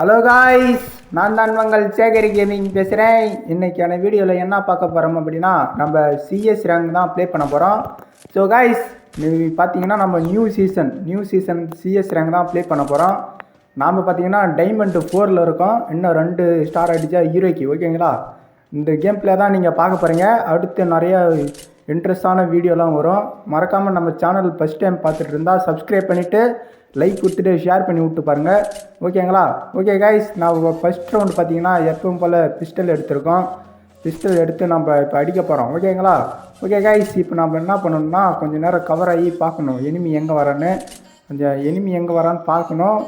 Hello guys நான் தான் உங்கள் சேகரி கேமிங் பேசுகிறேன் இன்னைக்கான வீடியோவில் என்ன பார்க்க போகிறோம் அப்படின்னா நம்ம சிஎஸ் ரேங்க் தான் ப்ளே பண்ண போகிறோம் ஸோ காய்ஸ் பார்த்தீங்கன்னா நம்ம new season new season CS rank தான் ப்ளே பண்ண போகிறோம் நாம் பார்த்தீங்கன்னா டைமண்ட் ஃபோரில் இருக்கோம். இன்னும் ரெண்டு ஸ்டார் அடித்தா ஹீரோக்கு ஓகேங்களா இந்த கேம் பிளே தான் நீங்கள் பார்க்க போகிறீங்க அடுத்து நிறைய இன்ட்ரெஸ்டான வீடியோலாம் வரும். மறக்காமல் நம்ம சேனல் ஃபஸ்ட் டைம் பார்த்துட்டு இருந்தால் சப்ஸ்கிரைப் பண்ணிவிட்டு லைக் கொடுத்துட்டு ஷேர் பண்ணி விட்டு பாருங்கள் ஓகேங்களா ஓகே கைஸ் நான் ஃபஸ்ட் ரவுண்டு பார்த்தீங்கன்னா எப்பவும் போல் பிஸ்டல் எடுத்திருக்கோம். பிஸ்டல் எடுத்து நம்ம இப்போ அடிக்க போகிறோம் ஓகேங்களா ஓகே கைஸ் இப்போ நம்ம என்ன பண்ணணும்னா கொஞ்சம் நேரம் கவர் ஆகி பார்க்கணும். எனிமி எங்கே வரான்னு. கொஞ்சம் எனிமி எங்கே வரான்னு பார்க்கணும்.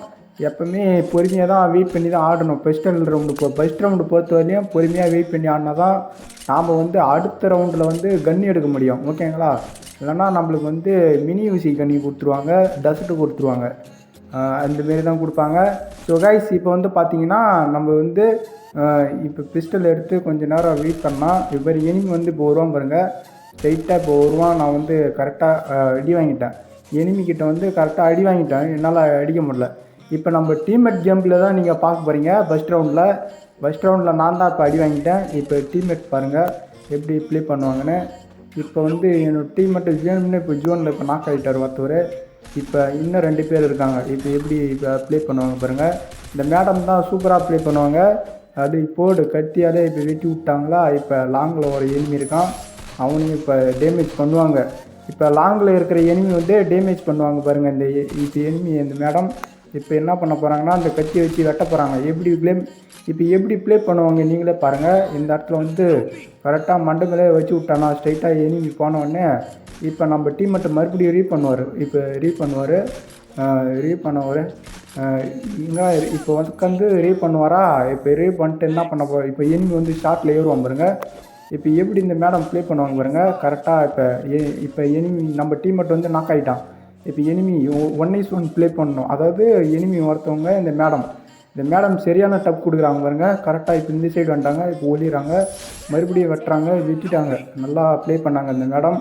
எப்பவுமே பொறுமையாக தான் வெயிட் பண்ணி தான் ஆடணும். ஃபஸ்ட் ரவுண்டு போ ஃபஸ்ட் ரவுண்டு பொறுத்த வரையும் பொறுமையாக வெயிட் பண்ணி ஆடினா தான் நாம் வந்து அடுத்த ரவுண்டில் வந்து கன் எடுக்க முடியும். ஓகேங்களா இல்லைன்னா நம்மளுக்கு வந்து மினி யூசி கன்னி கொடுத்துருவாங்க டஸ்ட்டு கொடுத்துருவாங்க. அந்தமாரி அந்த மாரி தான் கொடுப்பாங்க. ஸோ கைஸ் இப்போ வந்து பார்த்தீங்கன்னா நம்ம வந்து இப்போ பிஸ்டல் எடுத்து கொஞ்சம் நேரம் வெயிட் பண்ணால் இப்போ எனிமி வந்து இப்போ வருவான் பாருங்கள் ஸ்ட்ரைட்டாக இப்போ வருவான். நான் வந்து கரெக்டாக அடி வாங்கிட்டேன். எனிமிக்கிட்ட வந்து கரெக்டாக அடி வாங்கிட்டேன். என்னால் அடிக்க முடியல. இப்போ நம்ம டீம்மேட் கேம்பில் தான் நீங்கள் பார்க்க போகிறீங்க ஃபஸ்ட் ரவுண்டில் ஃபஸ்ட் ரவுண்டில் நான் தான் இப்போ அடி வாங்கிட்டேன். இப்போ டீம்மேட் பாருங்கள் எப்படி ப்ளே பண்ணுவாங்கன்னு. இப்போ வந்து என்னோடய டீம்மேட்டு ஜேம்னு இப்போ ஜோனில் இப்போ நாக் ஆகிட்டார் ஒருத்தவர். இப்போ இன்னும் ரெண்டு பேர் இருக்காங்க. இப்போ எப்படி இப்போ ப்ளே பண்ணுவாங்க பாருங்கள் இந்த மேடம் தான் சூப்பராக ப்ளே பண்ணுவாங்க. அது போடு கத்தியாலே இப்போ வெட்டி விட்டாங்களா? இப்போ லாங்கில் ஒரு எனிமி இருக்கான். அவனையும் இப்போ டேமேஜ் பண்ணுவாங்க. இப்போ லாங்கில் இருக்கிற எனிமி வந்து டேமேஜ் பண்ணுவாங்க பாருங்கள் இந்த e-, இப்போ எனிமி இந்த மேடம் இப்போ என்ன பண்ண போகிறாங்கன்னா அந்த கத்தி வச்சு வெட்ட போகிறாங்க எப்படி ப்ளே இப்போ எப்படி ப்ளே பண்ணுவாங்க நீங்களே பாருங்கள் இந்த இடத்துல வந்து கரெக்டாக மண்டபிலே வச்சு விட்டானா ஸ்ட்ரைட்டாக எனிமி போன இப்போ நம்ம டீமெட்டை மறுபடியும் ரீ பண்ணுவார். இப்போ ரீ பண்ணுவார். ரீ பண்ணுவார். இங்கே இப்போ உட்காந்து ரீ பண்ணுவாரா? இப்போ ரீ பண்ணிட்டு என்ன பண்ண போ இப்போ எனிமி வந்து ஷார்ட்டில் ஏறுவான் பாருங்க. இப்போ எப்படி இந்த மேடம் ப்ளே பண்ணுவாங்க பாருங்கள் கரெக்டாக இப்போ இப்போ எனிமி நம்ம டீம் வந்து நாக் ஆகிட்டான் இப்போ enemy one is one play பண்ணணும். அதாவது எனிமி ஒருத்தவங்க இந்த மேடம் இந்த மேடம் சரியான டப் கொடுக்குறாங்க பாருங்க. கரெக்டாக இப்போ இந்த சைடு வந்துட்டாங்க இப்போ ஒளிறாங்க மறுபடியும் வெட்டுறாங்க வெட்டிட்டாங்க. நல்லா ப்ளே பண்ணாங்க இந்த மேடம்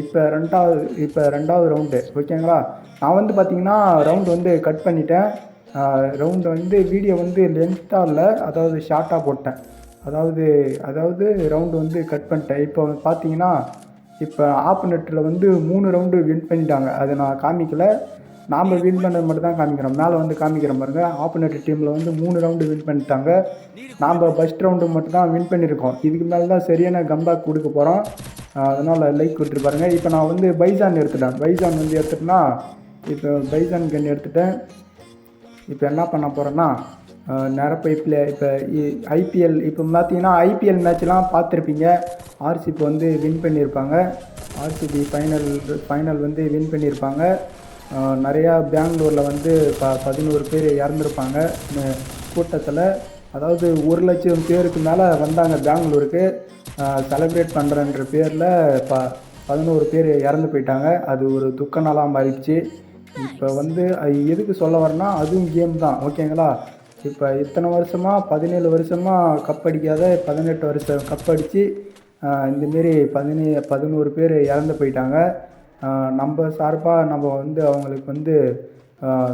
இப்போ ரெண்டாவது இப்போ ரெண்டாவது ரவுண்டு ஓகேங்களா நான் வந்து பார்த்தீங்கன்னா ரவுண்டு வந்து கட் பண்ணிட்டேன். ரவுண்டு வந்து வீடியோ வந்து லென்த்தாக இல்லை அதாவது ஷார்ட்டாக போட்டேன். அதாவது அதாவது ரவுண்டு வந்து கட் பண்ணிட்டேன். இப்போ பார்த்தீங்கன்னா இப்போ ஆப்போனட்டில் வந்து மூணு ரவுண்டு வின் பண்ணிட்டாங்க. அதை நான் காமிக்கல. நாம் வின் பண்ணது மட்டும் தான் காமிக்கிறோம். மேலே வந்து காமிக்கிறோம் பாருங்க. ஆப்போனட் டீமில் வந்து மூணு ரவுண்டு வின் பண்ணிட்டாங்க. நாம் ஃபஸ்ட் ரவுண்டு மட்டும் தான் வின் பண்ணியிருக்கோம். இதுக்கு மேலே தான் சரியான கம்பேக் கொடுக்க போகிறோம் அதனால் லைக் கொடுத்துட்டு பாருங்கள் இப்போ நான் வந்து பைசான் எடுத்துட்டேன். பைசான் வந்து எடுத்துட்டேன்னா இப்போ பைசான் கன் எடுத்துட்டேன். இப்போ என்ன பண்ண போகிறேன்னா நிரப்பைப்பில் இப்போ இப்போ ஐபிஎல் இப்போ பார்த்தீங்கன்னா ஐபிஎல் மேட்ச்லாம் பார்த்துருப்பீங்க. ஆர்சிபி வந்து வின் பண்ணியிருப்பாங்க. ஆர்சிபி ஃபைனல் ஃபைனல் வந்து வின் பண்ணியிருப்பாங்க. நிறையா பெங்களூரில் வந்து ப பதினோரு பேர் இறந்துருப்பாங்க. கூட்டத்தில். அதாவது ஒரு லட்சம் பேருக்கு மேலே வந்தாங்க பெங்களூருக்கு. செலிப்ரேட் பண்ணுறன்ற பேரில் ப பதினோரு பேர் இறந்து போயிட்டாங்க. அது ஒரு துக்க நாளாக மாறிடுச்சு. இப்போ வந்து எதுக்கு சொல்ல வரேன்னா அதுவும் கேம் தான். ஓகேங்களா இப்போ இத்தனை வருஷமாக பதினேழு வருஷமாக கப் அடிக்காத பதினெட்டு வருஷம் கப் அடித்து இந்தமாரி பதினே பதினோரு பேர் இறந்து போயிட்டாங்க. நம்ம சார்பாக நம்ம வந்து அவங்களுக்கு வந்து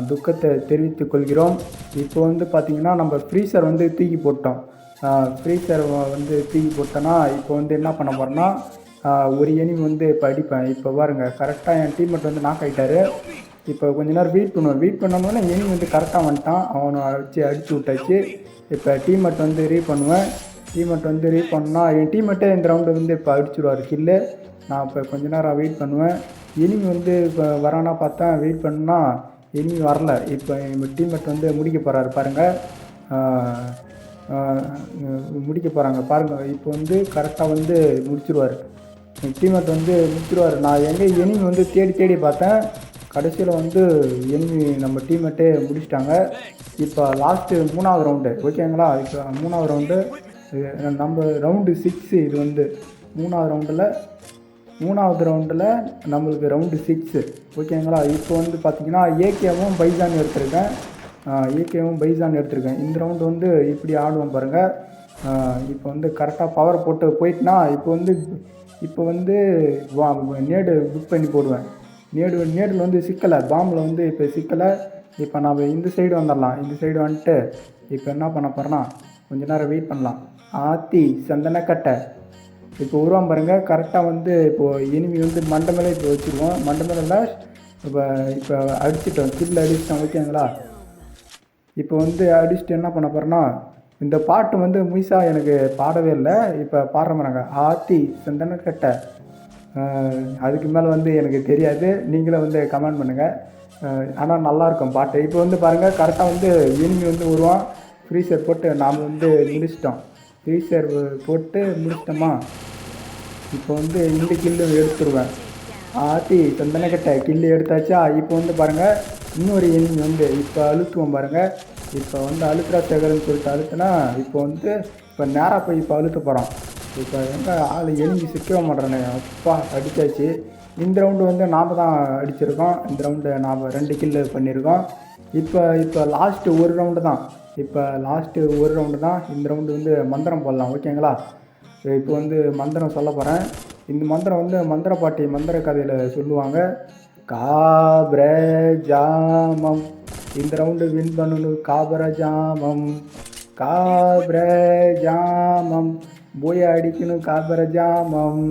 துக்கத்தை தெரிவித்துக் கொள்கிறோம். இப்போ வந்து பார்த்திங்கன்னா நம்ம ஃப்ரீசர் வந்து தூக்கி போட்டோம். ஃப்ரீசர் வந்து தூக்கி போட்டோன்னா இப்போ வந்து என்ன பண்ண போகிறோன்னா ஒரு எனிமி வந்து இப்போ அடிப்பேன் இப்போ பாருங்க கரெக்டாக என் டீம்மேட் வந்து நாக் ஆகிட்டாரு இப்போ கொஞ்ச நேரம் வெயிட் பண்ணுவேன் வெயிட் பண்ணோம்னா எனிமி வந்து கரெக்டாக வந்துட்டான். அவனை வச்சு அடிச்சு விட்டாச்சு. இப்போ டீம்மேட் வந்து ரீ பண்ணுவேன். டீமெட் வந்து ரீட் பண்ணால் என் டீமெட்டே இந்த ரவுண்டு வந்து இப்போ அடிச்சிடுவார் கில்லு நான் இப்போ கொஞ்ச நேரம் வெயிட் பண்ணுவேன். எனிமி வந்து இப்போ வரானா பார்த்தா வெயிட் பண்ணால் எனிமி வரல. இப்போ எங்கள் டீமெட் வந்து முடிக்க போகிறாரு பாருங்கள் முடிக்க போகிறாங்க பாருங்கள் இப்போ வந்து கரெக்டாக வந்து முடிச்சிருவார். டீமெட் வந்து முடிச்சிருவார். நான் எங்கே எனிமி வந்து தேடி தேடி பார்த்தேன். கடைசியில் வந்து எனிமி நம்ம டீமெட்டே முடிச்சிட்டாங்க. இப்போ லாஸ்ட்டு மூணாவது ரவுண்டு ஓகேங்களா இப்போ மூணாவது ரவுண்டு நம்ம ரவுண்டு சிக்ஸு இது வந்து மூணாவது ரவுண்டில் மூணாவது ரவுண்டில் நம்மளுக்கு ரவுண்டு சிக்ஸு ஓகேங்களா இப்போ வந்து பார்த்தீங்கன்னா ஏகேவும் பைஜான் எடுத்திருக்கேன். ஏகேவும் பைஜான் எடுத்திருக்கேன். இந்த ரவுண்டு வந்து இப்படி ஆடுவோம் பாருங்கள் இப்போ வந்து கரெக்டாக பவர் போட்டு போயிட்டுனா இப்போ வந்து இப்போ வந்து வா நேடு புக் பண்ணி போடுவேன். நேடு நேடில் வந்து சிக்கலை பாம்பில் வந்து இப்போ சிக்கலை இப்போ நம்ம இந்த சைடு வந்துடலாம் இந்த சைடு வந்துட்டு இப்போ என்ன பண்ண போகிறோன்னா கொஞ்ச நேரம் வெயிட் பண்ணலாம். ஆத்தி சந்தனக்கட்டை. இப்போ உருவம் பாருங்கள் கரெக்டாக வந்து இப்போது இனிமே வந்து மண்டை இப்போ வச்சுருவோம் மண்டை இப்போ இப்போ அடிச்சிட்டோம். கில்ல அடிச்சிட்டோம் ஓகேங்களா இப்போ வந்து அடிச்சுட்டு என்ன பண்ண போகிறேன்னா இந்த பாட்டு வந்து முயசாக எனக்கு பாடவே இல்லை. இப்போ பாடுற மாதிரிங்க ஆத்தி சந்தனக்கட்டை. அதுக்கு மேலே வந்து எனக்கு தெரியாது. நீங்களும் வந்து கமெண்ட் பண்ணுங்கள் ஆனால் நல்லாயிருக்கும் பாட்டு. இப்போ வந்து பாருங்கள் கரெக்டாக வந்து எனிமி வந்து வருவான் ஃப்ரீசர் போட்டு நாம் வந்து முடிச்சிட்டோம். ஃப்ரீசர் போட்டு முடிச்சிட்டோமா? இப்போ வந்து இந்த கில்லு எடுத்துருவேன். ஆத்தி சந்தனக்கட்டை கில்லு எடுத்தாச்சா? இப்போ வந்து பாருங்கள் இன்னொரு எனிமி வந்து இப்போ அழுத்துவோம் பாருங்கள் இப்போ வந்து அழுத்துறா சேகர்னு சொல்லிட்டு அழுத்துனா இப்போ வந்து இப்போ நேராக போய் இப்போ அழுத்த போகிறோம் இப்போ எங்கே ஆள் எனிமி சிக்கவே மாட்டேறானே அப்பா அடித்தாச்சு இந்த ரவுண்டு வந்து நாம் தான் அடிச்சிருக்கோம். இந்த ரவுண்டு நாம் ரெண்டு கில்லு பண்ணியிருக்கோம் இப்போ இப்போ லாஸ்ட்டு ஒரு ரவுண்டு தான். இப்போ லாஸ்ட்டு ஒரு ரவுண்டு தான் இந்த ரவுண்டு வந்து மந்திரம் போடலாம் ஓகேங்களா? இப்போ வந்து மந்திரம் சொல்ல போகிறேன் இந்த மந்திரம் வந்து மந்திர பாட்டி மந்திர கதையில் சொல்லுவாங்க காபிர ஜாமம் இந்த ரவுண்டு வின் பண்ணணும் காபர ஜாமம். காபிர ஜாமம் போய் அடிக்கணும் காபர ஜாமம்.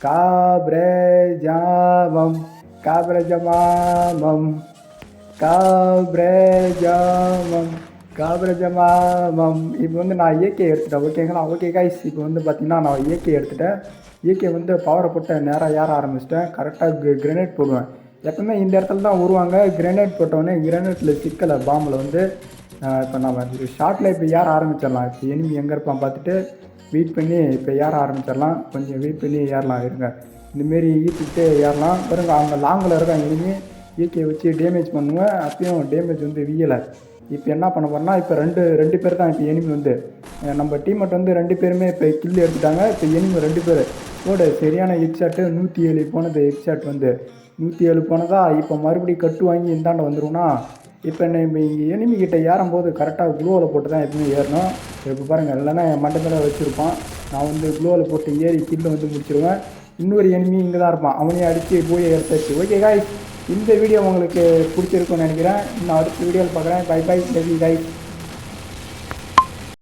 காபிர ஜாமம் காபர ஜமாமம். காபிரஜாமம் இப்போ வந்து நான் இயற்கை எடுத்துட்டேன். ஓகேங்களா ஓகே கைஸ் இப்போ வந்து பார்த்தீங்கன்னா நான் இயற்கை எடுத்துட்டேன். இயற்கை வந்து பவரை போட்டு நேராக ஏற ஆரம்பிச்சிட்டேன். கரெக்டாக கிரனேட் போடுவேன். எப்பவுமே இந்த இடத்துல தான் வருவாங்க கிரனேட் போட்டோடனே கிரனேட்டில் சிக்கலை பாம்பில் வந்து இப்போ நம்ம ஷார்ட்டில் இப்போ ஏற ஆரம்பிச்சிடலாம். இப்போ எனிமி எங்கே இருப்பான் பார்த்துட்டு வெயிட் பண்ணி இப்போ ஏற ஆரம்பிச்சிடலாம். கொஞ்சம் வெயிட் பண்ணி ஏறலாம் இருங்க. இந்தமாரி ஈத்துக்கிட்டே ஏறலாம். பாருங்க அவங்க லாங்கில் இருக்காங்க இனிமே இயற்கையை வச்சு டேமேஜ் பண்ணுவேன். அப்பயும் டேமேஜ் வந்து வியலை. இப்போ என்ன பண்ண போறேன்னா இப்போ ரெண்டு ரெண்டு பேர் தான் இப்போ எனிமி வந்து. நம்ம டீமேட் வந்து ரெண்டு பேருமே இப்போ கில் எடுத்துட்டாங்க. இப்போ எனிமி ரெண்டு பேர். ஓடு சரியான ஹெட்ஷாட்டு நூற்றி ஏழு போனது ஹெட்ஷாட் வந்து. நூற்றி ஏழு போனதா இப்போ மறுபடியும் கட்டு வாங்கி இந்தாண்ட வந்துடும்னா இப்போ நம்ம எனிமி கிட்ட ஏறும்போது கரெக்டாக குளோவில் போட்டு தான் எப்பவுமே ஏறணும். இப்போ பாருங்கள் இல்லைன்னா என் மண்டத்தில் வச்சுருப்பான். நான் வந்து குளோவில் போட்டு ஏறி கில்லை வந்து முடிச்சிருவேன். இன்னொரு எனிமி இங்கே தான் இருப்பான். அவனையும் அடித்து போய் எடுத்தாச்சு ஓகே காய் இந்த வீடியோ உங்களுக்கு பிடிச்சிருக்கும்னு நினைக்கிறேன். நான் அடுத்த வீடியோவில் பார்க்குறேன். By by love you